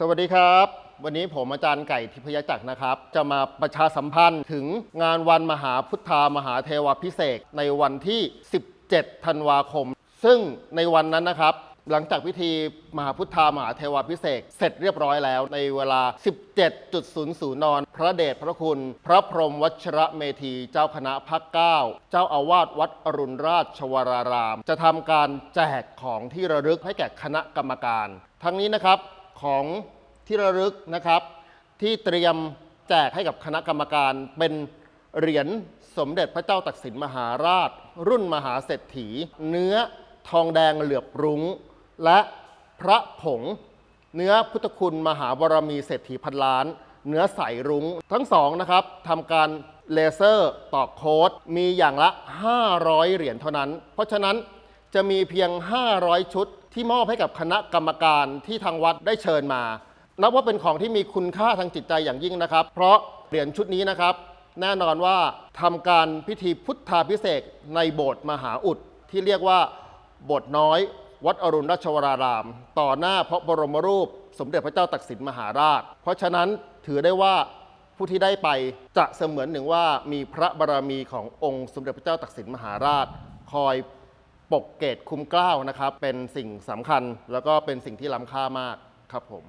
สวัสดีครับ วันนี้ผมอาจารย์ไก่ทิพยจักรนะครับ จะมาประชาสัมพันธ์ถึงงานวันมหาพุทธามหาเทวพิเศษในวันที่ 17 ธันวาคม ซึ่งในวันนั้นนะครับ หลังจากพิธีมหาพุทธามหาเทวพิเศษเสร็จเรียบร้อยแล้วในเวลา 17.00 น พระเดชพระคุณ พระพรหมวัชระเมธีเจ้าคณะภาคเก้าเจ้าอาวาสวัดอรุณราชวราราม จะทำการแจกของที่ระลึกให้แก่คณะกรรมการ ทั้งนี้นะครับ ของที่ระลึกนะครับ ที่เตรียมแจกให้กับคณะกรรมการเป็นเหรียญสมเด็จพระเจ้าตักสินมหาราช รุ่นมหาเศรษฐี เนื้อทองแดงเหลือบรุง้ง และพระผง เนื้อพุทธคุณมหาบารมีเศรษฐีพันล้าน เนื้อใสรุง้ง ทั้งสองนะครับทำการเลเซอร์ต่อโค้ดมีอย่างละ 500 เหรียญเท่านั้น เพราะฉะนั้น จะมีเพียง 500 ชุด ที่มอบให้กับคณะกรรมการที่ทางวัดได้เชิญมา นับว่าเป็นของที่มีคุณค่าทางจิตใจอย่างยิ่งนะครับ เพราะเหรียญชุดนี้นะครับ แน่นอนว่าทำการพิธีพุทธาพิเศษในโบสถ์มหาอุดที่เรียกว่าโบสถ์น้อย วัดอรุณราชวราราม ต่อหน้าพระบรมรูป สมเด็จพระเจ้าตักสินมหาราช เพราะฉะนั้นถือได้ว่าผู้ที่ได้ไปจะเสมือนหนึ่งว่ามีพระบารมีขององค์สมเด็จพระเจ้าตักสินมหาราช คอย ปกเกตคุ้มเกล้านะครับ เป็นสิ่งสำคัญแล้วก็เป็นสิ่งที่ล้ำค่ามากครับผม